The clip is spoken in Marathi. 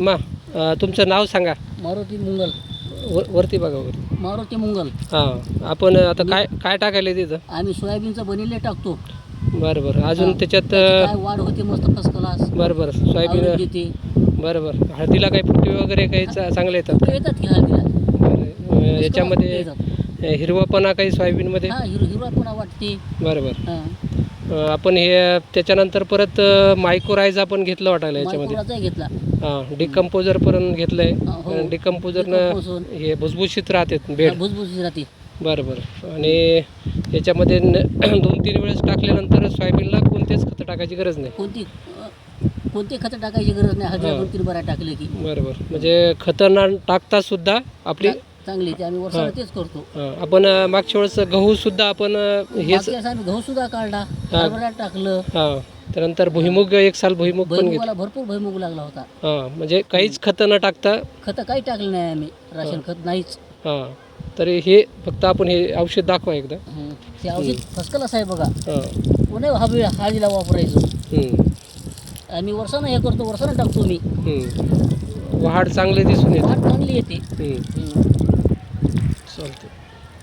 मा अ, तुमचं नाव सांगा. मारुती मुंगल. वर वरती बघा वरती. मारुती मुंगल. हां आपण आता काय काय टाकायला तिथं? आम्ही सोयाबीनचं बनिले टाकतो. बरं बरं. अजून. त्याच्यात अ, वाढ होते मस्त फर्स्ट क्लास. बरं बरं. सोयाबीन येते बरं बरं. हळदीला काही फुटी वगैरे काही चा- चांगले येतात येतात की हळदीला बरं. अ, याच्यामध्ये येतात. हिरवापणा काही सोयाबीनमध्ये? हा हिरो हिरवापणा वाटते. बरं बरं हा. अ, आपण हे त्याच्यानंतर परत अ, मायक्रोरायझ आपण घेतलं वाटायला याच्यामध्ये? मायक्रोराचा घेतला. हां डिकम्पोजर पण घेतलंय. हा, हो. डिकम्पोजरनं डिकम्पोजर. हे भुसभुशीत राहते बेड. भुसभुशीत राहते. बरं बरं आणि याच्यामध्ये न- दोन तीन वेळेस टाकल्यानंतर सोयाबीनला कोणतेच खतं टाकायची गरज नाही. कोणती अ, कोणती खतं टाकायची गरज नाही. हा. तीन बऱ्या टाकले की. बरं बरं म्हणजे खतं न टाकता सुद्धा आपली चांगली येते आम्ही वर्षाला हा. तेच करतो. हां, आपण अ, मागच्या वेळेस गहू सुद्धा आपण अ, हेच मागच्या वेळेस आम्ही गहू सुद्धा काढला. हरभरा टाकलं. हां. त्यानंतर भुईमुग एक साल भुईमुग पण घेतलं. भुईमुगाला भरपूर भुईमुग लागला होता. हां. म्हणजे काहीच खतं न टाकता खतं काही टाकलं नाही आम्ही. राशन खत नाहीच. हां. तरी हे फक्त आपण हे औषध दाखवा एकदा. हं. ते औषध फसकलच आहे बघा. हां. पुणे हवी हळदीला वापरायचं. हम्म, आम्ही वर्षानं हे करतो वर्षानं टाकतो मी. हम्म. वाढ चांगली दिसून येते. वाट चांगली येते. हम्म, हं. Thank you.